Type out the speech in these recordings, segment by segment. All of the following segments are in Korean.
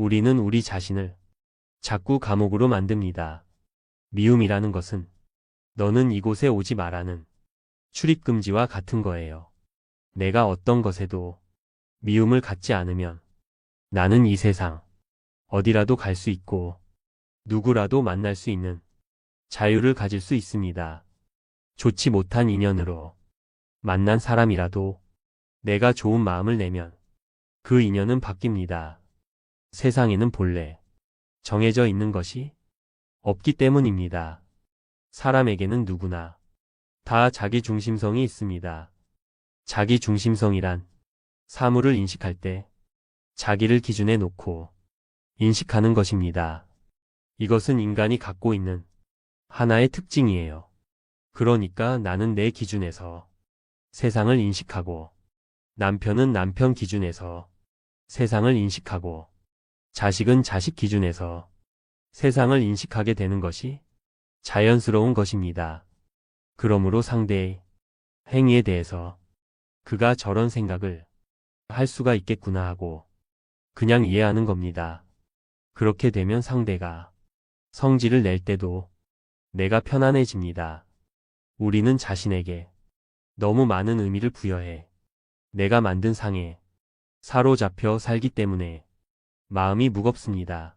우리는 우리 자신을 자꾸 감옥으로 만듭니다. 미움이라는 것은 너는 이곳에 오지 말라는 출입금지와 같은 거예요. 내가 어떤 것에도 미움을 갖지 않으면 나는 이 세상 어디라도 갈 수 있고 누구라도 만날 수 있는 자유를 가질 수 있습니다. 좋지 못한 인연으로 만난 사람이라도 내가 좋은 마음을 내면 그 인연은 바뀝니다. 세상에는 본래 정해져 있는 것이 없기 때문입니다. 사람에게는 누구나 다 자기 중심성이 있습니다. 자기 중심성이란 사물을 인식할 때 자기를 기준에 놓고 인식하는 것입니다. 이것은 인간이 갖고 있는 하나의 특징이에요. 그러니까 나는 내 기준에서 세상을 인식하고 남편은 남편 기준에서 세상을 인식하고 자식은 자식 기준에서 세상을 인식하게 되는 것이 자연스러운 것입니다. 그러므로 상대의 행위에 대해서 그가 저런 생각을 할 수가 있겠구나 하고 그냥 이해하는 겁니다. 그렇게 되면 상대가 성질을 낼 때도 내가 편안해집니다. 우리는 자신에게 너무 많은 의미를 부여해 내가 만든 상에 사로잡혀 살기 때문에 마음이 무겁습니다.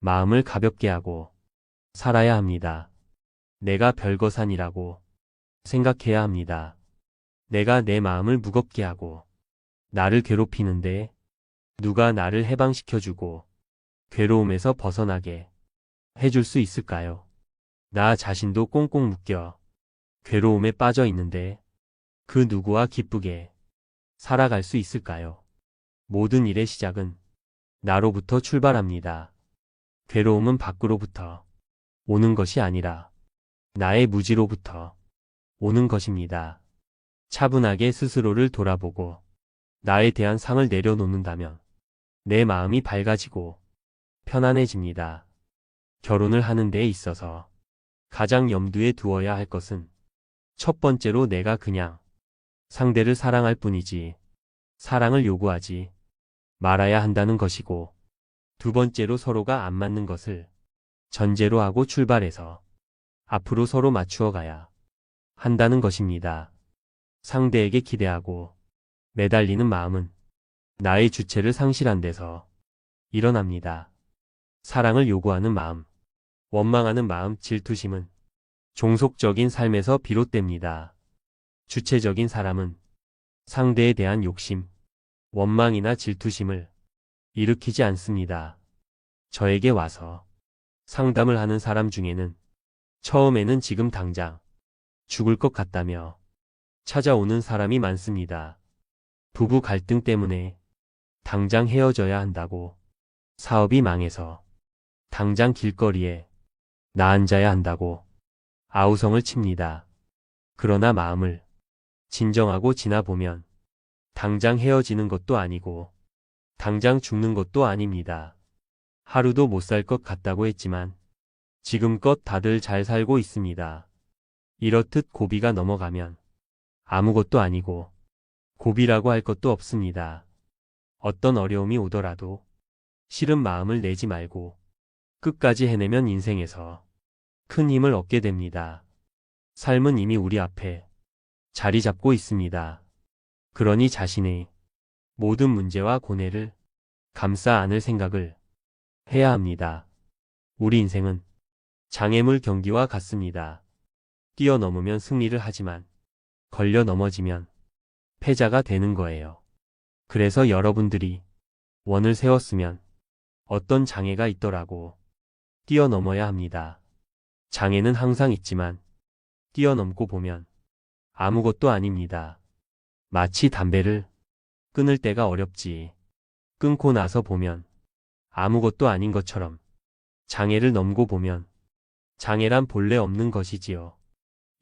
마음을 가볍게 하고 살아야 합니다. 내가 별거산이라고 생각해야 합니다. 내가 내 마음을 무겁게 하고 나를 괴롭히는데 누가 나를 해방시켜주고 괴로움에서 벗어나게 해줄 수 있을까요? 나 자신도 꽁꽁 묶여 괴로움에 빠져 있는데 그 누구와 기쁘게 살아갈 수 있을까요? 모든 일의 시작은 나로부터 출발합니다. 괴로움은 밖으로부터 오는 것이 아니라 나의 무지로부터 오는 것입니다. 차분하게 스스로를 돌아보고 나에 대한 상을 내려놓는다면 내 마음이 밝아지고 편안해집니다. 결혼을 하는 데 있어서 가장 염두에 두어야 할 것은 첫 번째로 내가 그냥 상대를 사랑할 뿐이지 사랑을 요구하지 말아야 한다는 것이고 두 번째로 서로가 안 맞는 것을 전제로 하고 출발해서 앞으로 서로 맞추어 가야 한다는 것입니다. 상대에게 기대하고 매달리는 마음은 나의 주체를 상실한 데서 일어납니다. 사랑을 요구하는 마음, 원망하는 마음, 질투심은 종속적인 삶에서 비롯됩니다. 주체적인 사람은 상대에 대한 욕심, 원망이나 질투심을 일으키지 않습니다. 저에게 와서 상담을 하는 사람 중에는 처음에는 지금 당장 죽을 것 같다며 찾아오는 사람이 많습니다. 부부 갈등 때문에 당장 헤어져야 한다고 사업이 망해서 당장 길거리에 나 앉아야 한다고 아우성을 칩니다. 그러나 마음을 진정하고 지나보면 당장 헤어지는 것도 아니고 당장 죽는 것도 아닙니다. 하루도 못 살 것 같다고 했지만 지금껏 다들 잘 살고 있습니다. 이렇듯 고비가 넘어가면 아무것도 아니고 고비라고 할 것도 없습니다. 어떤 어려움이 오더라도 싫은 마음을 내지 말고 끝까지 해내면 인생에서 큰 힘을 얻게 됩니다. 삶은 이미 우리 앞에 자리 잡고 있습니다. 그러니 자신의 모든 문제와 고뇌를 감싸 안을 생각을 해야 합니다. 우리 인생은 장애물 경기와 같습니다. 뛰어넘으면 승리를 하지만 걸려 넘어지면 패자가 되는 거예요. 그래서 여러분들이 원을 세웠으면 어떤 장애가 있더라고 뛰어넘어야 합니다. 장애는 항상 있지만 뛰어넘고 보면 아무것도 아닙니다. 마치 담배를 끊을 때가 어렵지. 끊고 나서 보면 아무것도 아닌 것처럼 장애를 넘고 보면 장애란 본래 없는 것이지요.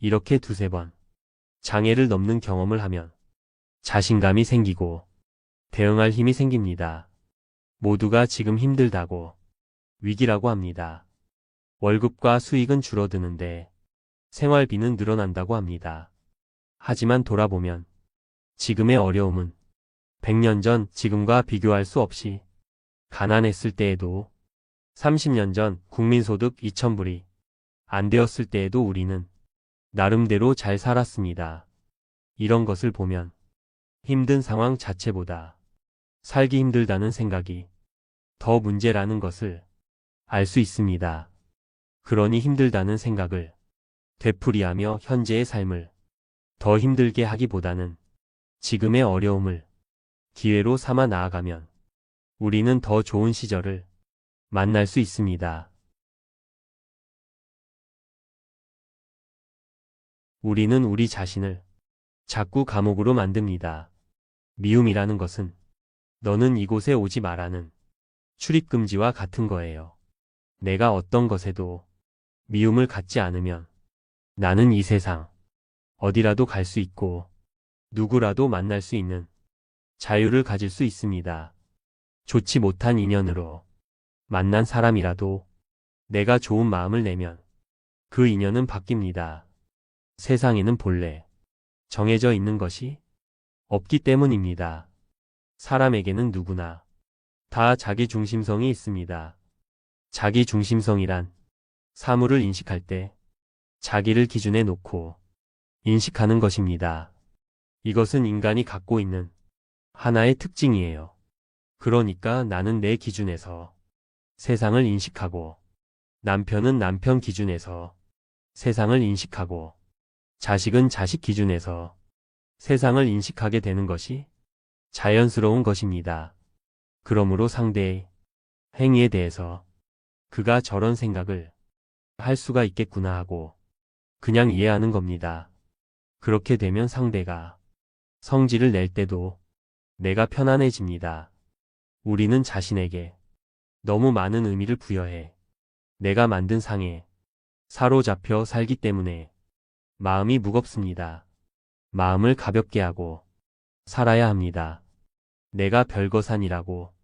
이렇게 두세 번 장애를 넘는 경험을 하면 자신감이 생기고 대응할 힘이 생깁니다. 모두가 지금 힘들다고 위기라고 합니다. 월급과 수익은 줄어드는데 생활비는 늘어난다고 합니다. 하지만 돌아보면 지금의 어려움은 100년 전 지금과 비교할 수 없이 가난했을 때에도 30년 전 국민소득 2,000불이 안 되었을 때에도 우리는 나름대로 잘 살았습니다. 이런 것을 보면 힘든 상황 자체보다 살기 힘들다는 생각이 더 문제라는 것을 알 수 있습니다. 그러니 힘들다는 생각을 되풀이하며 현재의 삶을 더 힘들게 하기보다는 지금의 어려움을 기회로 삼아 나아가면 우리는 더 좋은 시절을 만날 수 있습니다. 우리는 우리 자신을 자꾸 감옥으로 만듭니다. 미움이라는 것은 너는 이곳에 오지 마라는 출입금지와 같은 거예요. 내가 어떤 것에도 미움을 갖지 않으면 나는 이 세상 어디라도 갈 수 있고 누구라도 만날 수 있는 자유를 가질 수 있습니다. 좋지 못한 인연으로 만난 사람이라도 내가 좋은 마음을 내면 그 인연은 바뀝니다. 세상에는 본래 정해져 있는 것이 없기 때문입니다. 사람에게는 누구나 다 자기 중심성이 있습니다. 자기 중심성이란 사물을 인식할 때 자기를 기준에 놓고 인식하는 것입니다. 이것은 인간이 갖고 있는 하나의 특징이에요. 그러니까 나는 내 기준에서 세상을 인식하고 남편은 남편 기준에서 세상을 인식하고 자식은 자식 기준에서 세상을 인식하게 되는 것이 자연스러운 것입니다. 그러므로 상대의 행위에 대해서 그가 저런 생각을 할 수가 있겠구나 하고 그냥 이해하는 겁니다. 그렇게 되면 상대가 성질을 낼 때도 내가 편안해집니다. 우리는 자신에게 너무 많은 의미를 부여해 내가 만든 상에 사로잡혀 살기 때문에 마음이 무겁습니다. 마음을 가볍게 하고 살아야 합니다. 내가 별거산이라고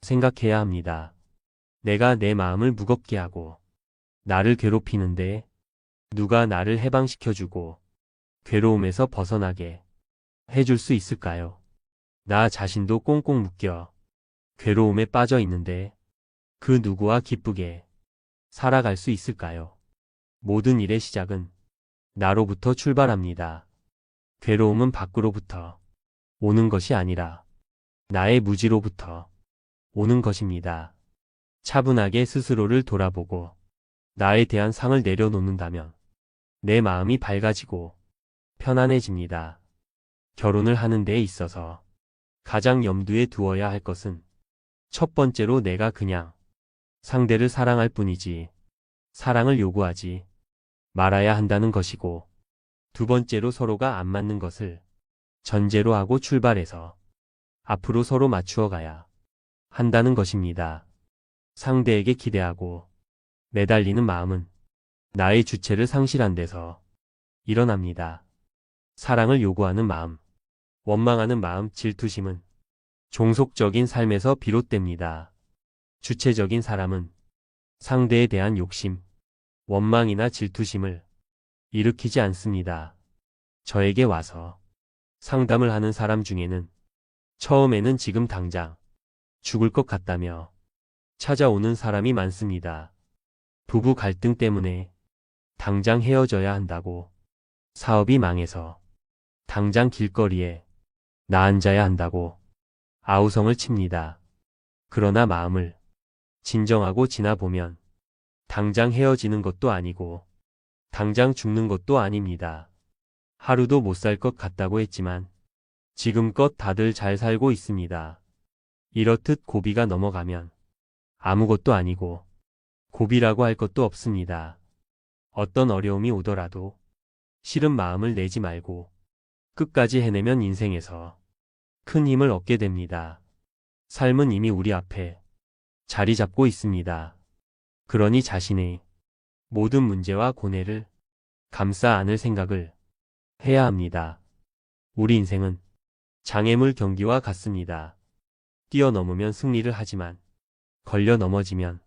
생각해야 합니다. 내가 내 마음을 무겁게 하고 나를 괴롭히는데 누가 나를 해방시켜주고 괴로움에서 벗어나게 해줄 수 있을까요? 나 자신도 꽁꽁 묶여 괴로움에 빠져 있는데 그 누구와 기쁘게 살아갈 수 있을까요? 모든 일의 시작은 나로부터 출발합니다. 괴로움은 밖으로부터 오는 것이 아니라 나의 무지로부터 오는 것입니다. 차분하게 스스로를 돌아보고 나에 대한 상을 내려놓는다면 내 마음이 밝아지고 편안해집니다. 결혼을 하는 데 있어서 가장 염두에 두어야 할 것은 첫 번째로 내가 그냥 상대를 사랑할 뿐이지 사랑을 요구하지 말아야 한다는 것이고 두 번째로 서로가 안 맞는 것을 전제로 하고 출발해서 앞으로 서로 맞추어 가야 한다는 것입니다. 상대에게 기대하고 매달리는 마음은 나의 주체를 상실한 데서 일어납니다. 사랑을 요구하는 마음, 원망하는 마음, 질투심은 종속적인 삶에서 비롯됩니다. 주체적인 사람은 상대에 대한 욕심, 원망이나 질투심을 일으키지 않습니다. 저에게 와서 상담을 하는 사람 중에는 처음에는 지금 당장 죽을 것 같다며 찾아오는 사람이 많습니다. 부부 갈등 때문에 당장 헤어져야 한다고 사업이 망해서 당장 길거리에 나 앉아야 한다고 아우성을 칩니다. 그러나 마음을 진정하고 지나보면 당장 헤어지는 것도 아니고 당장 죽는 것도 아닙니다. 하루도 못 살 것 같다고 했지만 지금껏 다들 잘 살고 있습니다. 이렇듯 고비가 넘어가면 아무것도 아니고 고비라고 할 것도 없습니다. 어떤 어려움이 오더라도 싫은 마음을 내지 말고 끝까지 해내면 인생에서 큰 힘을 얻게 됩니다. 삶은 이미 우리 앞에 자리 잡고 있습니다. 그러니 자신의 모든 문제와 고뇌를 감싸 안을 생각을 해야 합니다. 우리 인생은 장애물 경기와 같습니다. 뛰어넘으면 승리를 하지만 걸려 넘어지면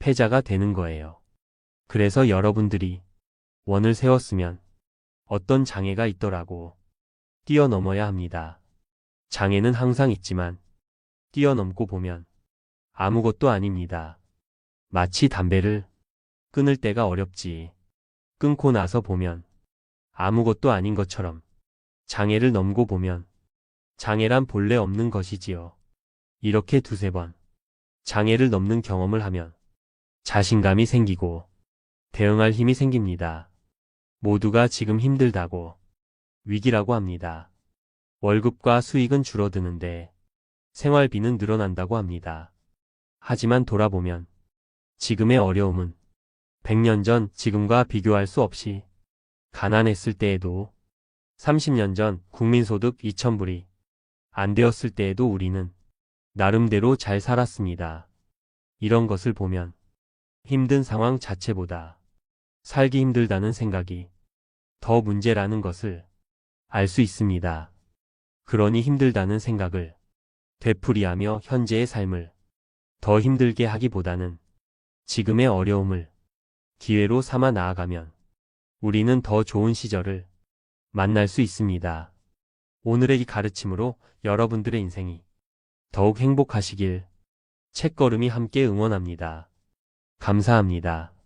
패자가 되는 거예요. 그래서 여러분들이 원을 세웠으면 어떤 장애가 있더라고 뛰어넘어야 합니다. 장애는 항상 있지만 뛰어넘고 보면 아무것도 아닙니다. 마치 담배를 끊을 때가 어렵지. 끊고 나서 보면 아무것도 아닌 것처럼 장애를 넘고 보면 장애란 본래 없는 것이지요. 이렇게 두세 번 장애를 넘는 경험을 하면 자신감이 생기고 대응할 힘이 생깁니다. 모두가 지금 힘들다고 위기라고 합니다. 월급과 수익은 줄어드는데 생활비는 늘어난다고 합니다. 하지만 돌아보면 지금의 어려움은 100년 전 지금과 비교할 수 없이 가난했을 때에도 30년 전 국민소득 2,000불이 안 되었을 때에도 우리는 나름대로 잘 살았습니다. 이런 것을 보면 힘든 상황 자체보다 살기 힘들다는 생각이 더 문제라는 것을 알 수 있습니다. 그러니 힘들다는 생각을 되풀이하며 현재의 삶을 더 힘들게 하기보다는 지금의 어려움을 기회로 삼아 나아가면 우리는 더 좋은 시절을 만날 수 있습니다. 오늘의 이 가르침으로 여러분들의 인생이 더욱 행복하시길 책걸음이 함께 응원합니다. 감사합니다.